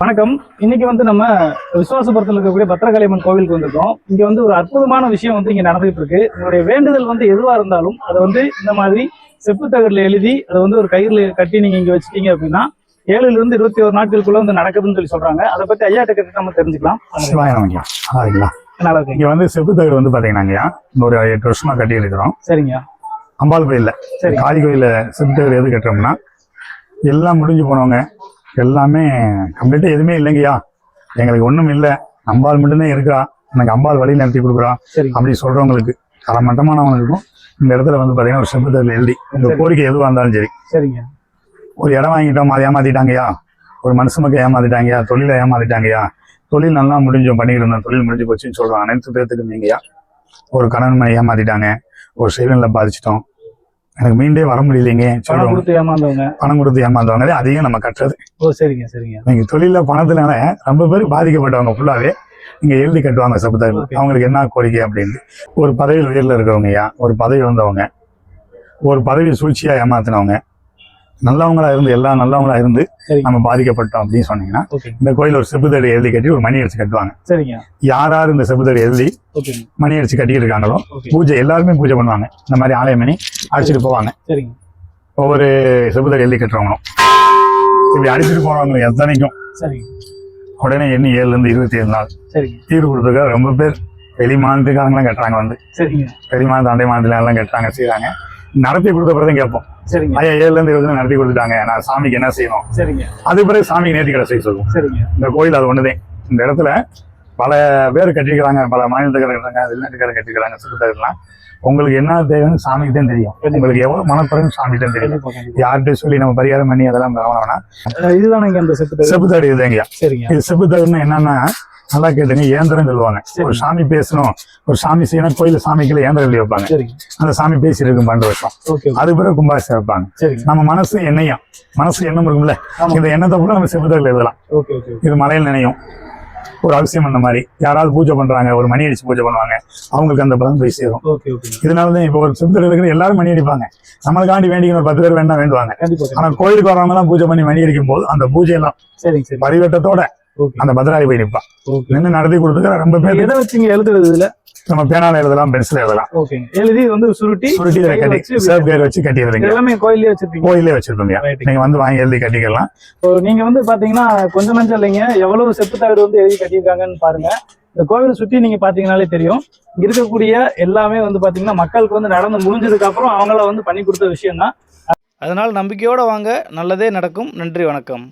வணக்கம். இன்னைக்கு வந்து நம்ம விசுவாசபுரத்தில் இருக்கக்கூடிய பத்திரகாளியம்மன் கோவிலுக்கு வந்திருக்கோம். இங்க வந்து ஒரு அற்புதமான விஷயம் வந்து இங்க நடந்துகிட்டு இருக்கு உங்களுடைய வேண்டுதல் வந்து எதுவா இருந்தாலும் அதை வந்து இந்த மாதிரி செப்பு தகடுல எழுதி அதை வந்து ஒரு கயிறுல கட்டி நீங்க இங்க வச்சிட்டீங்க அப்படின்னா ஏழுல இருந்து இருபத்தி ஒரு நாட்களுக்குள்ள வந்து நடக்குதுன்னு சொல்லி சொல்றாங்க. அதை பத்தி ஐயா கிட்ட நம்ம தெரிஞ்சுக்கலாம். இங்க வந்து செப்பு தகடு வந்து பாத்தீங்கன்னா ஒரு எட்டு வருஷமா கட்டி இருக்கிறோம் சரிங்க. அம்பாள் கோயில்ல சரி. காளி கோயில்ல செப்பு தகடு எது கட்டுறோம்னா எல்லாம் முடிஞ்சு போனவங்க எல்லாமே கம்ப்ளீட்டா எதுவுமே இல்லைங்கய்யா. எங்களுக்கு ஒண்ணும் இல்லை. அம்பாள் மட்டும்தான் இருக்கா. எனக்கு அம்பாள் வழி நடத்தி கொடுக்குறா. சரிங்க. அப்படி சொல்றவங்களுக்கு தரமட்டமானவங்களுக்கும் இந்த இடத்துல வந்து பாத்தீங்கன்னா ஒரு செப்பு தகடு எழுதி சரி. கோரிக்கை எதுவா இருந்தாலும் சரி. சரிங்க. ஒரு இடம் வாங்கிட்டோம் அதை ஏமாத்திட்டாங்கய்யா. ஒரு மனுஷ மக்கள் ஏமாத்திட்டாங்கய்யா. தொழிலை ஏமாத்திட்டாங்கய்யா. தொழில் நல்லா முடிஞ்சோம் பண்ணிட்டு இருந்தோம். தொழில் முடிஞ்சு போச்சுன்னு சொல்றோம் அனைத்து பேர்த்துக்கும் நீங்கய்யா. ஒரு கணவன் மனை ஏமாத்திட்டாங்க. ஒரு செய்வன்ல பாதிச்சிட்டோம். எனக்கு மீண்டே வர முடியலைங்க. பணம் கொடுத்து ஏமாந்தவங்க. பணம் கொடுத்து ஏமாந்தவங்களே அதிகம் நம்ம கட்டுறது. ஓ சரிங்க சரிங்க. நீங்க தொழில பணத்தினால ரொம்ப பேர் பாதிக்கப்பட்டவங்க ஃபுல்லாவே நீங்க எழுதி கட்டுவாங்க Okay. அவங்களுக்கு என்ன கோரிக்கை அப்படின்னு. ஒரு பதவியில் உயர்ல இருக்கிறவங்கய்யா ஒரு பதவி வந்தவங்க ஒரு பதவி சூழ்ச்சியா ஏமாத்தினவங்க நல்லவங்களா இருந்து எல்லா நல்லவங்களா இருந்து நம்ம பாதிக்கப்பட்டோம் அப்படின்னு சொன்னீங்கன்னா இந்த கோயில் ஒரு செப்புத்தடி எழுதி கட்டி ஒரு மணி அடிச்சு கட்டுவாங்க. சரிங்க. யார் யார் இந்த செப்புத்தடி எழுதி மணி அடிச்சு கட்டிட்டு இருக்காங்களோ பூஜை எல்லாருமே பூஜை பண்ணுவாங்க. இந்த மாதிரி ஆலய மணி அடிச்சுட்டு போவாங்க. சரிங்க. ஒவ்வொரு செப்புத்தடி எழுதி கட்டுறவங்களும். இப்படி அடிச்சுட்டு போறவங்க எத்தனைக்கும்? உடனே எண்ணி ஏழுல இருந்து இருபத்தி ஏழு நாள். தீர்வு கொடுத்துருக்க ரொம்ப பேர் வெளி மாநிலத்துக்காரங்களாம் கட்டுறாங்க வந்து. சரிங்க. வெளி மாநில அண்டை மாநிலம் எல்லாம் கட்டுறாங்க செய்றாங்க. நடத்தி கொடுத்த பிறகு கேட்போம். சரிங்க. ஐயா ஏழுல இருந்து இருபது நடத்தி கொடுத்துட்டாங்க. நான் சாமிக்கு என்ன செய்யணும்? சரிங்க. அது பிறகு சாமிக்கு நேர்த்தி கடை செய்ய சொல்லுவோம். சரிங்க. இந்த கோயில் அது ஒண்ணுதான் இந்த இடத்துல பல பேர் கட்டிக்கிறாங்க பல மாநிலத்துக்காரங்க வெளிநாட்டுக்காரங்க கட்டிக்கிறாங்க சிறுத்தைகள்லாம் உங்களுக்கு என்ன தேவைன்னு சாமிக்கு தான் தெரியும். உங்களுக்கு எவ்வளவு மனப்பறன்னு சாமிக்கு தான் தெரியும். யார்கிட்ட சொல்லி நம்ம பரிகாரம் பண்ணி அதெல்லாம் இதுதானங்க அந்த செப்பு? செப்பு தடி இதுங்க சரிங்க. இது செப்பு தகுன்னு என்னன்னா நல்லா கேட்டுங்க ஏந்திரம் சொல்லுவாங்க. ஒரு சாமி பேசணும். ஒரு சாமி செய்யணும் கோயில் சாமிக்குள்ள ஏந்திரம் எழுதி வைப்பாங்க. அந்த சாமி பேசி இருக்கும் பன்னெண்டு வருஷம். அது பிறகு கும்பாசி வைப்பாங்க. நம்ம மனசு எண்ணெயம் மனசு எண்ணம் இருக்கும்ல. இந்த எண்ணத்தை கூட நம்ம செப்பு தகடுல எழுதலாம் இது மலையில் நினையும். ஒரு அவசியம் அந்த மாதிரி. யாராவது பூஜை பண்றாங்க ஒரு மணி அடிச்சு பூஜை பண்ணுவாங்க அவங்களுக்கு அந்த பலன் போய் சேரும். இதனாலதான் இப்போ ஒரு சித்தர் இருக்கிற எல்லாரும் மணி அடிப்பாங்க. நம்மளுக்காண்டி வேண்டிக்கணும் பத்து பேர் வேண்டாம் வேண்டுவாங்க. ஆனா. கோயிலுக்கு வரவங்க எல்லாம் பூஜை பண்ணி மணி அடிக்கும் போது அந்த பூஜை எல்லாம் பரிவட்டத்தோட அந்த பத்ராளி போய் நிற்பான் நின்று நடத்தி கொடுத்துக்க ரொம்ப பேர் எதை வச்சுங்க எழுதுறது இதுல? நம்ம பேனால எழுதலாம் பென்சில் எழுதலாம். எழுதி வந்து சுருட்டி சுருட்டி கட்டி வச்சு சேஃப் கேர் வச்சு கட்டி எழுதுங்க எல்லாமே கோயிலே வச்சிருப்பீங்க. கோயிலே வச்சிருப்போம் Right. நீங்க வந்து வாங்கி எழுதி கட்டிக்கலாம். இப்போ நீங்க வந்து பாத்தீங்கன்னா கொஞ்சம் நஞ்சம் இல்லைங்க. எவ்வளவு செப்பு தகடு வந்து எழுதி கட்டியிருக்காங்கன்னு பாருங்க. இந்த கோவிலை சுத்தி நீங்க பாத்தீங்கன்னாலே தெரியும். இருக்கக்கூடிய எல்லாமே வந்து பாத்தீங்கன்னா மக்களுக்கு வந்து நடந்து முடிஞ்சதுக்கு அப்புறம் அவங்கள வந்து பண்ணி கொடுத்த விஷயம் தான் அதனால் நம்பிக்கையோட வாங்க. நல்லதே நடக்கும். நன்றி வணக்கம்.